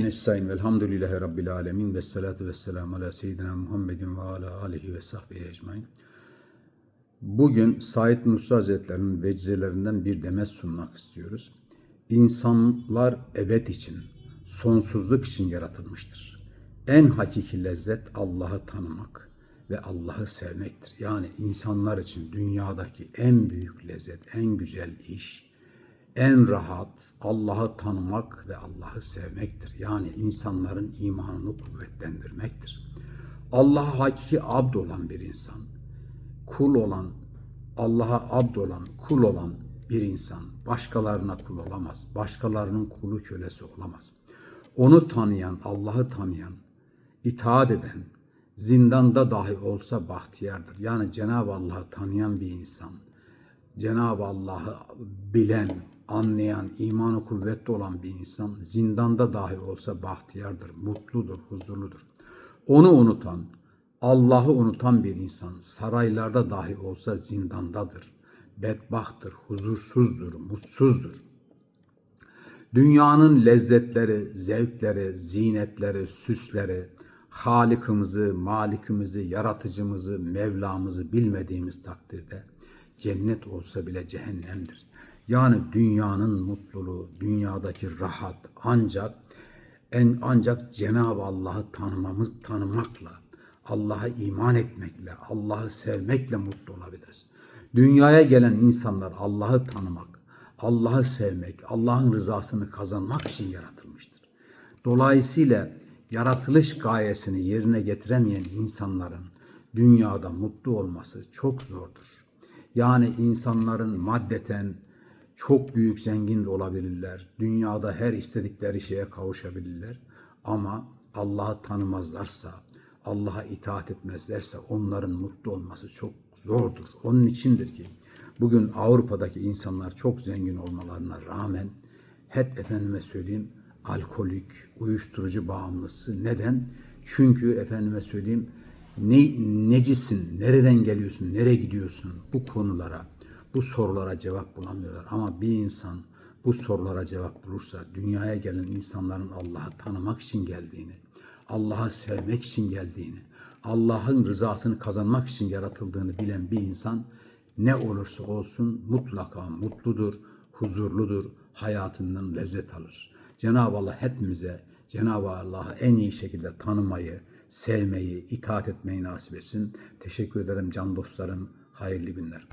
Nestaîn velhamdülillahi rabbil alemin ve salatu vesselam ala seyyidina Muhammedin ve ala alihi ve sahbihi ecmaîn. Bugün Said Nursi Hazretleri'nin vecizelerinden bir demet sunmak istiyoruz. İnsanlar ebed için, sonsuzluk için yaratılmıştır. En hakiki lezzet Allah'ı tanımak ve Allah'ı sevmektir. Yani insanlar için dünyadaki en büyük lezzet, en güzel iş, en rahat Allah'ı tanımak ve Allah'ı sevmektir. Yani insanların imanını kuvvetlendirmektir. Allah'a hakiki abd olan bir insan, kul olan, Allah'a abd olan, kul olan bir insan başkalarına kul olamaz. Başkalarının kulu kölesi olamaz. Onu tanıyan, Allah'ı tanıyan, itaat eden, zindanda dahi olsa bahtiyardır. Yani Cenab-ı Allah'ı tanıyan bir insan, Cenab-ı Allah'ı bilen, anlayan, imanı kuvvetli olan bir insan zindanda dahi olsa bahtiyardır, mutludur, huzurludur. Onu unutan, Allah'ı unutan bir insan saraylarda dahi olsa zindandadır. Bedbahtır, huzursuzdur, mutsuzdur. Dünyanın lezzetleri, zevkleri, zinetleri, süsleri, Halikimizi, Malikimizi, Yaratıcımızı, Mevlamızı bilmediğimiz takdirde cennet olsa bile cehennemdir. Yani dünyanın mutluluğu, dünyadaki rahat ancak en ancak Cenab-ı Allah'ı tanımamız tanımakla, Allah'a iman etmekle, Allah'ı sevmekle mutlu olabiliriz. Dünyaya gelen insanlar Allah'ı tanımak, Allah'ı sevmek, Allah'ın rızasını kazanmak için yaratılmıştır. Dolayısıyla yaratılış gayesini yerine getiremeyen insanların dünyada mutlu olması çok zordur. Yani insanların maddeten çok büyük zengin de olabilirler. Dünyada her istedikleri şeye kavuşabilirler. Ama Allah'ı tanımazlarsa, Allah'a itaat etmezlerse onların mutlu olması çok zordur. Onun içindir ki bugün Avrupa'daki insanlar çok zengin olmalarına rağmen hep efendime söyleyeyim alkolik, uyuşturucu bağımlısı. Neden? Çünkü efendime söyleyeyim ne, necisin, nereden geliyorsun, nereye gidiyorsun bu konulara, bu sorulara cevap bulamıyorlar. Ama bir insan bu sorulara cevap bulursa dünyaya gelen insanların Allah'ı tanımak için geldiğini, Allah'ı sevmek için geldiğini, Allah'ın rızasını kazanmak için yaratıldığını bilen bir insan ne olursa olsun mutlaka mutludur, huzurludur, hayatından lezzet alır. Cenab-ı Allah hepimize Cenab-ı Allah'ı en iyi şekilde tanımayı, sevmeyi, itaat etmeyi nasip etsin. Teşekkür ederim can dostlarım. Hayırlı günler.